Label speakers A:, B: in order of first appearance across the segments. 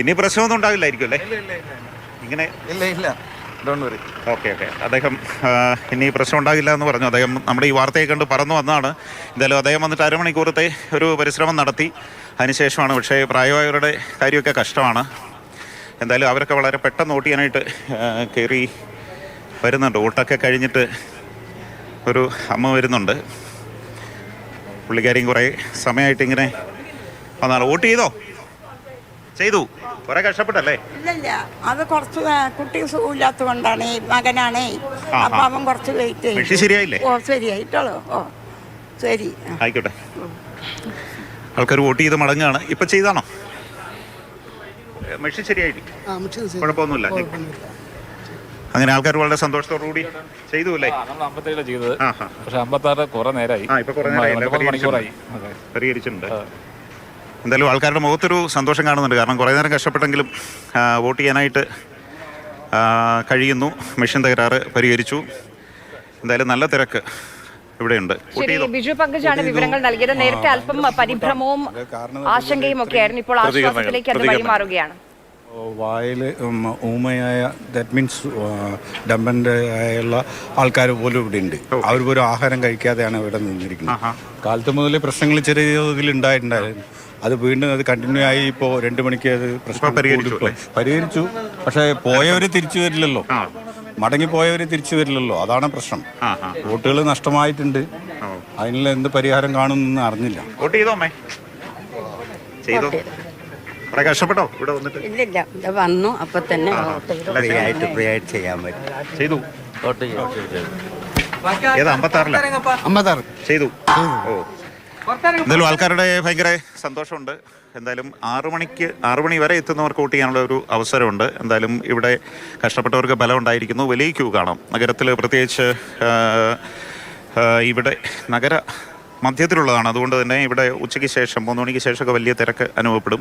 A: ഇനി പ്രശ്നമൊന്നും ഉണ്ടാവില്ലായിരിക്കും അല്ലേ?
B: ഇല്ല ഇല്ല ഇല്ല
A: ഇങ്ങനെ
B: ഇല്ല ഇല്ല.
A: ഓക്കെ ഓക്കെ അദ്ദേഹം ഇനി പ്രശ്നം ഉണ്ടാകില്ല എന്ന് പറഞ്ഞു. അദ്ദേഹം നമ്മുടെ ഈ വാർത്തയെ കണ്ട് പറന്നു വന്നതാണ്. എന്തായാലും അദ്ദേഹം വന്നിട്ട് അരമണിക്കൂറത്തെ ഒരു പരിശ്രമം നടത്തി. അതിനുശേഷമാണ് പക്ഷേ പ്രായമായവരുടെ കാര്യമൊക്കെ കഷ്ടമാണ്. എന്തായാലും അവരൊക്കെ വളരെ പെട്ടെന്ന് വോട്ട് ചെയ്യാനായിട്ട് കയറി വരുന്നുണ്ട്. വോട്ടൊക്കെ കഴിഞ്ഞിട്ട് ഒരു അമ്മ വരുന്നുണ്ട്. പുള്ളിക്കാരിയും കുറേ സമയമായിട്ട് ഇങ്ങനെ വന്നാണ്. വോട്ട് ചെയ്തോ? ചെയ്തു. കുറേ കഷ്ടപ്പെട്ടല്ലേ?
C: ഇല്ലില്ല. അത് കുറച്ച് കുട്ടി സുഖമില്ലാത്ത കൊണ്ടാണ് മകനാണേ. അപ്പൊ അവൻ കുറച്ച് ലേറ്റ്
A: ശരിയായില്ലേ?
C: ഓ ശരിയായിട്ടോളൂ ഓ ശരി.
A: ആയിക്കോട്ടെ. ആൾക്കാർ വോട്ട് ചെയ്ത് മടങ്ങാണ് ഇപ്പൊ ചെയ്താണോ? മെഷീൻ ശരിയായിട്ട് കുഴപ്പമൊന്നുമില്ല. അങ്ങനെ ആൾക്കാർ വളരെ സന്തോഷത്തോടു കൂടി ചെയ്തു അല്ലേ?
D: ചെയ്തത്. പക്ഷെ അമ്പത്താറ് കുറെ നേരമായി
A: ആ, ഇപ്പൊ കുറെ നേരമായി, പരിഹരിച്ചിട്ടുണ്ട്. എന്തായാലും ആൾക്കാരുടെ മുഖത്തൊരു സന്തോഷം കാണുന്നുണ്ട്. കാരണം കുറേ നേരം കഷ്ടപ്പെട്ടെങ്കിലും വോട്ട് ചെയ്യാനായിട്ട് കഴിയുന്നു. മെഷീൻ തകരാറ് പരിഹരിച്ചു. എന്തായാലും നല്ല തിരക്ക് ഇവിടെയുണ്ട്.
E: ശരി ബിജു പങ്കജാണ് വിവരങ്ങൾ നൽകിയത്. നേരത്തെ അല്പം പരിഭ്രമവും ആശങ്കയും ഒക്കെ ആയിരുന്നു ഇപ്പോൾ ആശ്വാസത്തിലേക്ക് അത് വഴിമാറുകയാണ്.
F: വായിൽ ഊമയായ ദാറ്റ് മീൻസ് ഡമ്പന്റെ ആയുള്ള ആൾക്കാർ പോലും ഇവിടെ ഉണ്ട്. അവർ പോലും ആഹാരം കഴിക്കാതെയാണ് ഇവിടെ നിന്നിരിക്കുന്നത്. കാലത്ത് മുതലേ പ്രശ്നങ്ങൾ ചെറിയ രീതിയിൽ ഉണ്ടായിട്ടുണ്ടായിരുന്നു. അത് വീണ്ടും അത് കണ്ടിന്യൂ ആയി ഇപ്പോ രണ്ട് മണിക്ക് അത് പ്രശ്നം
A: പരിഹരിച്ചു
F: പക്ഷെ പരിഹരിച്ചു. പക്ഷേ പോയവർ തിരിച്ചു വരില്ലല്ലോ. മടങ്ങി പോയവർ തിരിച്ചു വരില്ലല്ലോ. അതാണ് പ്രശ്നം. വോട്ടുകൾ നഷ്ടമായിട്ടുണ്ട്. അതിനുള്ള എന്ത് പരിഹാരം കാണുമെന്ന് അറിഞ്ഞില്ല.
A: വോട്ട് ചെയ്തോ അമ്മേ? ചെയ്തോ? കുറെ കഷ്ടപ്പെട്ടോ? ഇവിടെ വന്നിട്ട്?
C: ഇല്ലില്ല. ഇത് വന്നു. അപ്പൊ തന്നെ
A: ശരിയായി.
G: ആയിട്ട് ഫ്രീ ആയിട്ട് ചെയ്യാൻ പറ്റും.
A: ചെയ്തു. ഏതാ അമ്പത്താറില?
G: അമ്പത്താറ്.
A: ചെയ്തു. ഓ. എന്തായാലും ആൾക്കാരുടെ ഭയങ്കര സന്തോഷമുണ്ട്. എന്തായാലും ആറു മണിക്ക് ആറു മണി വരെ എത്തുന്നവർക്ക് വോട്ട് ചെയ്യാനുള്ള ഒരു അവസരമുണ്ട്. എന്തായാലും ഇവിടെ കഷ്ടപ്പെട്ടവർക്ക് ബലം ഉണ്ടായിരിക്കുന്നു. വലിയ ക്യൂ കാണാം. നഗരത്തിൽ പ്രത്യേകിച്ച് ഇവിടെ നഗര മധ്യത്തിലുള്ളതാണ്. അതുകൊണ്ട് തന്നെ ഇവിടെ ഉച്ചയ്ക്ക് ശേഷം മൂന്ന് മണിക്ക് ശേഷമൊക്കെ വലിയ തിരക്ക് അനുഭവപ്പെടും.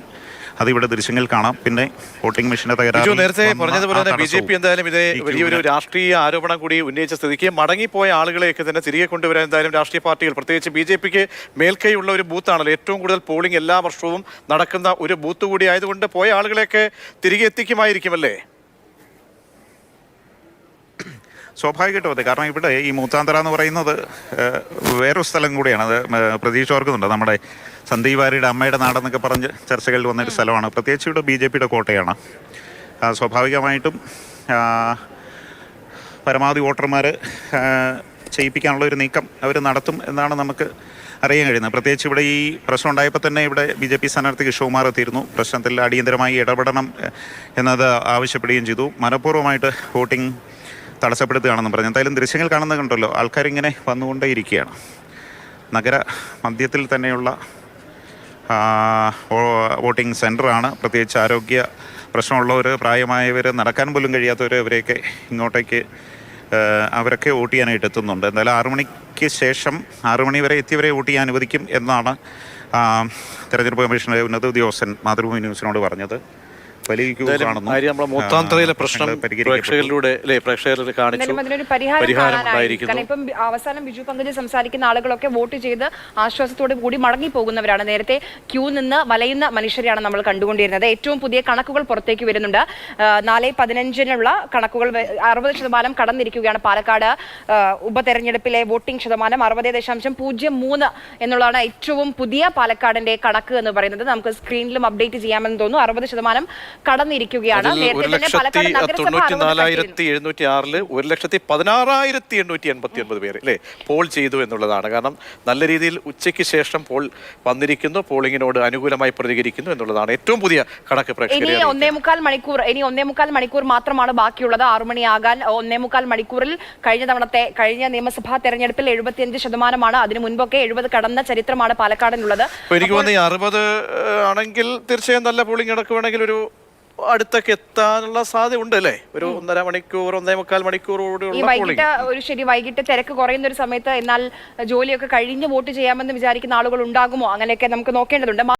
A: അത് ഇവിടെ ദൃശ്യങ്ങൾ കാണാം. പിന്നെ വോട്ടിംഗ് മെഷീനെ തകരാറ്
B: നേരത്തെ പറഞ്ഞതുപോലെ തന്നെ ബി ജെ പി എന്തായാലും ഇത് വലിയൊരു രാഷ്ട്രീയ ആരോപണം കൂടി ഉന്നയിച്ച സ്ഥിതിക്ക് മടങ്ങിപ്പോയ ആളുകളെയൊക്കെ തന്നെ തിരികെ കൊണ്ടുവരാൻ എന്തായാലും രാഷ്ട്രീയ പാർട്ടികൾ പ്രത്യേകിച്ച് ബി ജെ പിക്ക് മേൽക്കൈയുള്ള ഒരു ബൂത്താണല്ലോ ഏറ്റവും കൂടുതൽ പോളിംഗ് എല്ലാ വർഷവും നടക്കുന്ന ഒരു ബൂത്ത് കൂടി ആയതുകൊണ്ട് പോയ ആളുകളെയൊക്കെ തിരികെ എത്തിക്കുമായിരിക്കുമല്ലേ?
A: സ്വാഭാവികമായിട്ടും അതെ. കാരണം ഇവിടെ ഈ മൂത്താന്തര എന്ന് പറയുന്നത് വേറൊരു സ്ഥലം കൂടിയാണ്. അത് പ്രതീക്ഷ ഓർക്കുന്നുണ്ട്. നമ്മുടെ സന്ദീപ് വാര്യയുടെ അമ്മയുടെ നാടെന്നൊക്കെ പറഞ്ഞ് ചർച്ചകളിൽ വന്നൊരു സ്ഥലമാണ്. പ്രത്യേകിച്ച് ഇവിടെ ബി ജെ പിയുടെ കോട്ടയാണ്. സ്വാഭാവികമായിട്ടും പരമാവധി വോട്ടർമാർ ചെയ്യിപ്പിക്കാനുള്ള ഒരു നീക്കം അവർ നടത്തും എന്നാണ് നമുക്ക് അറിയാൻ കഴിയുന്നത്. പ്രത്യേകിച്ച് ഇവിടെ ഈ പ്രശ്നം ഉണ്ടായപ്പോൾ തന്നെ ഇവിടെ ബി ജെ പി സ്ഥാനാർത്ഥി കിഷോകുമാർ എത്തിയിരുന്നു. പ്രശ്നത്തിൽ അടിയന്തരമായി ഇടപെടണം എന്നത് ആവശ്യപ്പെടുകയും ചെയ്തു. മനഃപൂർവമായിട്ട് വോട്ടിംഗ് തടസ്സപ്പെടുത്തുകയാണെന്ന് പറഞ്ഞു. എന്തായാലും ദൃശ്യങ്ങൾ കാണുന്നത് കണ്ടല്ലോ. ആൾക്കാരിങ്ങനെ വന്നുകൊണ്ടേയിരിക്കുകയാണ്. നഗര മധ്യത്തിൽ തന്നെയുള്ള വോട്ടിംഗ് സെന്ററാണ് പ്രത്യേകിച്ച് ആരോഗ്യ പ്രശ്നമുള്ളവർ പ്രായമായവർ നടക്കാൻ പോലും കഴിയാത്തവർ അവരെയൊക്കെ ഇങ്ങോട്ടേക്ക് അവരൊക്കെ വോട്ട് ചെയ്യാനായിട്ട് എത്തുന്നുണ്ട്. എന്തായാലും ആറു മണിക്ക് ശേഷം ആറു മണി വരെ എത്തിയവരെ വോട്ട് ചെയ്യാൻ അനുവദിക്കും എന്നാണ് തെരഞ്ഞെടുപ്പ് കമ്മീഷന്റെ ഉന്നത ഉദ്യോഗസ്ഥൻ മാതൃഭൂമി ന്യൂസിനോട് പറഞ്ഞത്.
B: മൂത്താന്തരയിലെ പ്രശ്നം. പ്രേക്ഷകരിലൂടെ അല്ലേ കാണിച്ചു.
E: പരിഹാരം അവസാനം ബിജു പങ്കജ് സംസാരിക്കുന്ന ആളുകളൊക്കെ വോട്ട് ചെയ്ത് ആശ്വാസത്തോടെ കൂടി മടങ്ങി പോകുന്നവരാണ്. നേരത്തെ ക്യൂ നിന്ന് വലയുന്ന മനുഷ്യരെയാണ് നമ്മൾ കണ്ടുകൊണ്ടിരുന്നത്. ഏറ്റവും പുതിയ കണക്കുകൾ പുറത്തേക്ക് വരുന്നുണ്ട്. നാല് പതിനഞ്ചിനുള്ള കണക്കുകൾ അറുപത് ശതമാനം കടന്നിരിക്കുകയാണ്. പാലക്കാട് ഉപതെരഞ്ഞെടുപ്പിലെ വോട്ടിംഗ് ശതമാനം അറുപത് ദശാംശം പൂജ്യം മൂന്ന് എന്നുള്ളതാണ് ഏറ്റവും പുതിയ പാലക്കാടിന്റെ കണക്ക് എന്ന് പറയുന്നത്. നമുക്ക് സ്ക്രീനിലും അപ്ഡേറ്റ് ചെയ്യാമെന്ന് തോന്നുന്നു. അറുപത് ശതമാനം കടന്നിരിക്കുകയാണ്.
B: ഒരു ലക്ഷത്തി
E: പാലക്കാട് നഗരസഭ
B: തൊണ്ണൂറ്റി
E: അറുപത്
B: നാലായിരത്തി എഴുന്നൂറ്റി ആറിൽ ഒരു ലക്ഷത്തി പതിനാറായിരത്തി എണ്ണൂറ്റി എൺപത്തി ഒൻപത് പേര് അല്ലേ പോൾ ചെയ്തു എന്നുള്ളതാണ്. കാരണം നല്ല രീതിയിൽ ഉച്ചയ്ക്ക് ശേഷം പോൾ വന്നിരിക്കുന്നു. പോളിങ്ങിനോട് അനുകൂലമായി പ്രതികരിക്കുന്നു എന്നുള്ളതാണ് ഏറ്റവും പുതിയ കണക്ക്
E: ഇനി
B: പ്രേക്ഷകരെ
E: ഒന്നേ മുക്കാൽ മണിക്കൂർ ഇനി ഒന്നേ മുക്കാൽ മണിക്കൂർ മാത്രമാണ് ബാക്കിയുള്ളത്. ആറു മണിയാകാൻ ഒന്നേ മുക്കാൽ മണിക്കൂറിൽ കഴിഞ്ഞ തവണത്തെ കഴിഞ്ഞ നിയമസഭാ തെരഞ്ഞെടുപ്പിൽ എഴുപത്തിയഞ്ച് ശതമാനമാണ്. അതിനു മുൻപൊക്കെ എഴുപത് കടന്ന ചരിത്രമാണ് പാലക്കാടിനുള്ളത്.
B: അപ്പൊ എനിക്ക് തോന്നുന്നു ഈ അറുപത് ആണെങ്കിൽ തീർച്ചയായും നല്ല പോളിംഗ് നടക്കുവാണെങ്കിൽ ഒരു അടുത്തൊക്കെ എത്താനുള്ള സാധ്യത ഉണ്ട് അല്ലേ ഒരു ഒന്നര മണിക്കൂർ ഒന്നേ മുക്കാൽ
E: ഈ വൈകിട്ട് ഒരു ശരി വൈകിട്ട് തിരക്ക് കുറയുന്ന ഒരു സമയത്ത് എന്നാൽ ജോലിയൊക്കെ കഴിഞ്ഞ് വോട്ട് ചെയ്യാമെന്ന് വിചാരിക്കുന്ന ആളുകൾ ഉണ്ടാകുമോ? അങ്ങനെയൊക്കെ നമുക്ക് നോക്കേണ്ടതുണ്ട്.